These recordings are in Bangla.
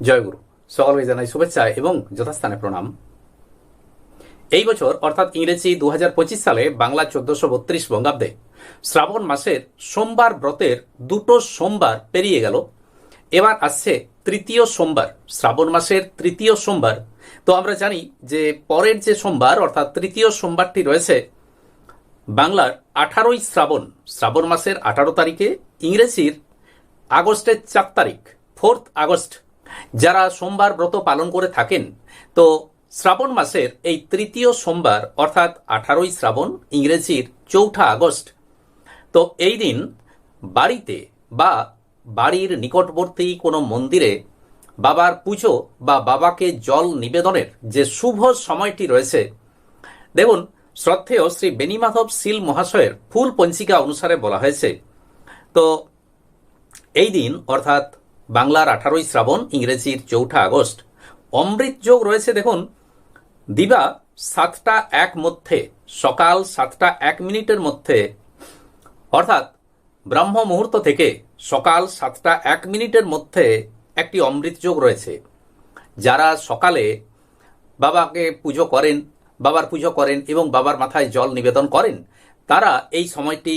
জয়গুরু। সকলকে জানাই শুভেচ্ছা এবং যথাস্থানে প্রণাম। এই বছর, অর্থাৎ ইংরেজি দু হাজার পঁচিশ সালে বাংলা চোদ্দশো বত্রিশ বঙ্গাব্দে শ্রাবণ মাসের সোমবার ব্রতের দুটো সোমবার পেরিয়ে গেল। এবার আসছে তৃতীয় সোমবার, শ্রাবণ মাসের তৃতীয় সোমবার। তো আমরা জানি যে পরের যে সোমবার, অর্থাৎ তৃতীয় সোমবারটি রয়েছে বাংলার আঠারোই শ্রাবণ। শ্রাবণ মাসের আঠারো তারিখে ইংরেজির আগস্টের চার তারিখ, ফোর্থ আগস্ট যারা সোমবার ব্রত পালন করে থাকেন, তো শ্রাবণ মাসের এই তৃতীয় সোমবার, অর্থাৎ আঠারোই শ্রাবণ, ইংরেজির চৌঠা আগস্ট, তো এই দিন বাড়িতে বা বাড়ির নিকটবর্তী কোনো মন্দিরে বাবার পুজো বা বাবাকে জল নিবেদনের যে শুভ সময়টি রয়েছে, দেখুন, শ্রদ্ধেয় শ্রী বেনিমাধব শীল মহাশয়ের ফুল পঞ্চিকা অনুসারে বলা হয়েছে। তো এই দিন, অর্থাৎ বাংলার আঠারোই শ্রাবণ, ইংরেজির চৌঠা আগস্ট। অমৃত যোগ রয়েছে, দেখুন। দিবা সাতটা এক মধ্যে, সকাল সাতটা এক মিনিটের মধ্যে। অর্থাৎ ব্রহ্ম মুহূর্ত থেকে সকাল সাতটা এক মিনিটের মধ্যে একটি অমৃত যোগ রয়েছে। যারা সকালে বাবাকে পুজো করেন, বাবার পুজো করেন এবং বাবার মাথায় জল নিবেদন করেন, তারা এই সময়টি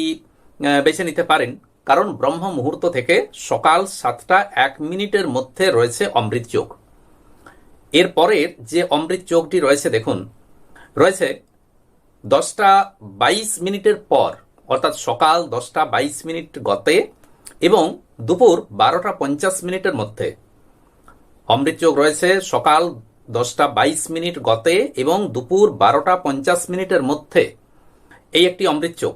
বেছে নিতে পারেন। কারণ ব্রহ্ম মুহূর্ত থেকে সকাল সাতটা এক মিনিটের মধ্যে রয়েছে অমৃত যোগ। এরপরের যে অমৃত যোগটি রয়েছে, দেখুন, রয়েছে দশটা বাইশ মিনিটের পর, অর্থাৎ সকাল দশটা বাইশ মিনিট গতে এবং দুপুর বারোটা পঞ্চাশ মিনিটের মধ্যে। অমৃত যোগ রয়েছে সকাল দশটা বাইশ মিনিট গতে এবং দুপুর বারোটা পঞ্চাশ মিনিটের মধ্যে। এই একটি অমৃত যোগ।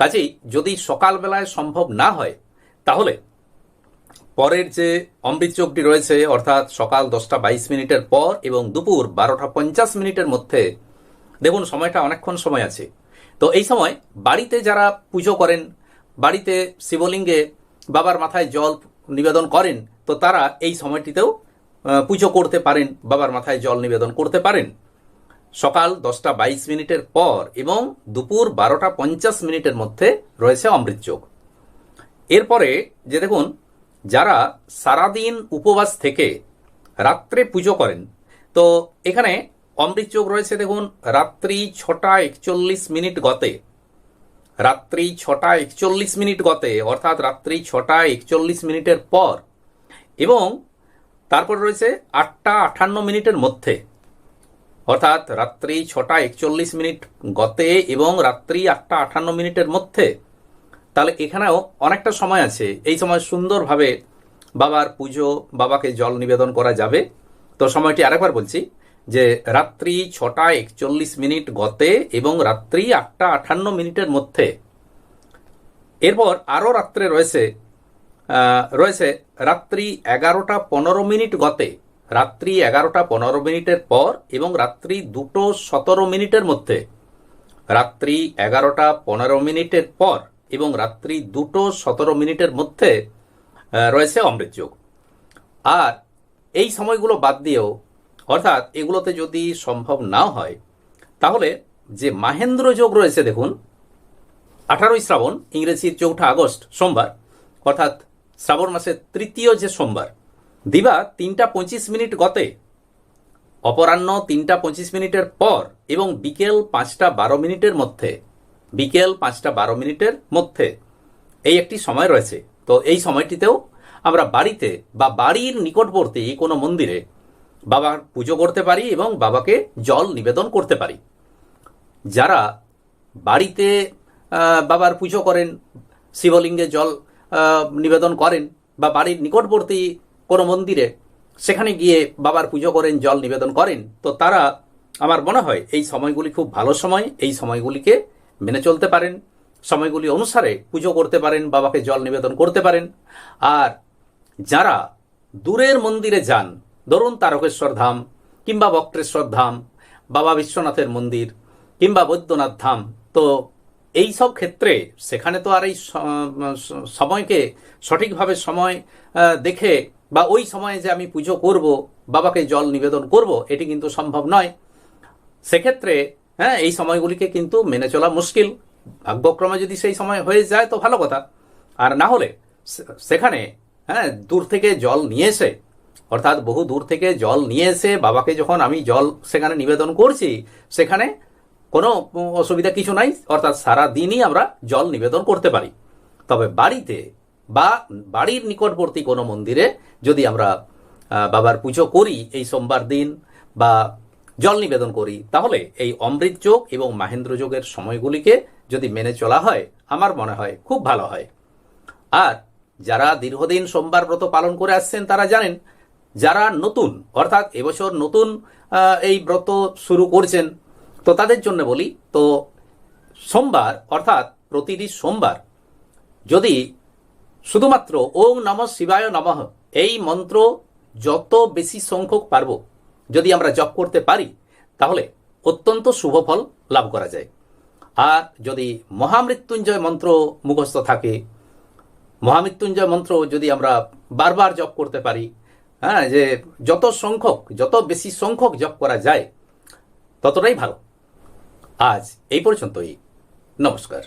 কাজেই যদি সকালবেলায় সম্ভব না হয়, তাহলে পরের যে অমৃত যোগটি রয়েছে, অর্থাৎ সকাল দশটা বাইশ মিনিটের পর এবং দুপুর বারোটা পঞ্চাশ মিনিটের মধ্যে, দেখুন সময়টা অনেকক্ষণ সময় আছে। তো এই সময় বাড়িতে যারা পুজো করেন, বাড়িতে শিবলিঙ্গে বাবার মাথায় জল নিবেদন করেন, তো তারা এই সময়টিতেও পুজো করতে পারেন, বাবার মাথায় জল নিবেদন করতে পারেন। সকাল দশটা বাইশ মিনিটের পর এবং দুপুর বারোটা পঞ্চাশ মিনিটের মধ্যে রয়েছে অমৃত যোগ। এরপরে যে দেখুন, যারা সারাদিন উপবাস থেকে রাত্রে পুজো করেন, তো এখানে অমৃত যোগ রয়েছে দেখুন, রাত্রি ছটা একচল্লিশ মিনিট গতে। রাত্রি ছটা একচল্লিশ মিনিট গতে, অর্থাৎ রাত্রি ছটা একচল্লিশ মিনিটের পর এবং তারপর রয়েছে আটটা আটান্ন মিনিটের মধ্যে। অর্থাৎ রাত্রি ছটা একচল্লিশ মিনিট গতে এবং রাত্রি আটটা আটান্ন মিনিটের মধ্যে। তাহলে এখানেও অনেকটা সময় আছে। এই সময় সুন্দরভাবে বাবার পুজো, বাবাকে জল নিবেদন করা যাবে। তো সময়টি আরেকবার বলছি যে রাত্রি ছটা একচল্লিশ মিনিট গতে এবং রাত্রি আটটা আটান্ন মিনিটের মধ্যে। এরপর আরও রাত্রে রয়েছে রয়েছে রাত্রি এগারোটা পনেরো মিনিট গতে। রাত্রি এগারোটা পনেরো মিনিটের পর এবং রাত্রি দুটো সতেরো মিনিটের মধ্যে। রাত্রি এগারোটা পনেরো মিনিটের পর এবং রাত্রি দুটো সতেরো মিনিটের মধ্যে রয়েছে অমৃত যোগ। আর এই সময়গুলো বাদ দিয়েও, অর্থাৎ এগুলোতে যদি সম্ভব না হয়, তাহলে যে মাহেন্দ্র যোগ রয়েছে দেখুন, আঠারোই শ্রাবণ, ইংরেজির চৌঠা আগস্ট সোমবার, অর্থাৎ শ্রাবণ মাসের তৃতীয় যে সোমবার দিবা তিনটা পঁচিশ মিনিট গতে, অপরাহ্ন তিনটা পঁচিশ মিনিটের পর এবং বিকেল পাঁচটা বারো মিনিটের মধ্যে, বিকেল পাঁচটা বারো মিনিটের মধ্যে। এই একটি সময় রয়েছে। তো এই সময়টিতেও আমরা বাড়িতে বা বাড়ির নিকটবর্তী কোনো মন্দিরে বাবার পুজো করতে পারি এবং বাবাকে জল নিবেদন করতে পারি। যারা বাড়িতে বাবার পুজো করেন, শিবলিঙ্গে জল নিবেদন করেন বা বাড়ির নিকটবর্তী কোনো মন্দিরে সেখানে গিয়ে বাবার পুজো করেন, জল নিবেদন করেন। তো তারা, আমার মনে হয়, এই সময়গুলি খুব ভালো সময়, এই সময়গুলিকে মেনে চলতে পারেন। সময়গুলি অনুসারে পুজো করতে পারেন, বাবাকে জল নিবেদন করতে পারেন। আর যারা দূরের মন্দিরে যান, ধরুন তারকেশ্বর ধাম কিংবা বক্রেশ্বর ধাম, বাবা বিশ্বনাথের মন্দির কিংবা বৈদ্যনাথ ধাম, তো এই সব ক্ষেত্রে সেখানে তো আর এই সময়কে সঠিকভাবে সময় দেখে বা ওই সময়ে যে আমি পুজো করব, বাবাকে জল নিবেদন করব, এটি কিন্তু সম্ভব নয়। সেক্ষেত্রে হ্যাঁ এই সময়গুলিকে কিন্তু মেনে চলা মুশকিল। ভাগ্যক্রমে যদি সেই সময় হয়ে যায়, তো ভালো কথা। আর না হলে সেখানে হ্যাঁ দূর থেকে জল নিয়ে এসে, অর্থাৎ বহু দূর থেকে জল নিয়ে এসে বাবাকে যখন আমি জল সেখানে নিবেদন করছি, সেখানে কোনো অসুবিধা কিছু নাই, অর্থাৎ সারা দিনই আমরা জল নিবেদন করতে পারি। তবে বাড়িতে বা বাড়ির নিকটবর্তী কোনো মন্দিরে যদি আমরা বাবার পুজো করি এই সোমবার দিন বা জল নিবেদন করি, তাহলে এই অমৃত যোগ এবং মাহেন্দ্র যোগের সময়গুলিকে যদি মেনে চলা হয়, আমার মনে হয় খুব ভালো হয়। আর যারা দীর্ঘদিন সোমবার ব্রত পালন করে আসছেন, তারা জানেন, যারা নতুন, অর্থাৎ এবছর নতুন এই ব্রত শুরু করছেন, তো তাদের জন্য বলি, তো সোমবার, অর্থাৎ প্রতিটি সোমবার যদি শুধুমাত্র ওম নম শিবায় নমঃ, এই মন্ত্র যত বেশি সংখ্যক পারব, যদি আমরা জপ করতে পারি, তাহলে অত্যন্ত শুভ ফল লাভ করা যায়। আর যদি মহামৃত্যুঞ্জয় মন্ত্র মুখস্থ থাকে, মহামৃত্যুঞ্জয় মন্ত্র যদি আমরা বারবার জপ করতে পারি হ্যাঁ যে যত সংখ্যক, যত বেশি সংখ্যক জপ করা যায়, ততটাই ভালো। আজ এই পর্যন্তই। নমস্কার।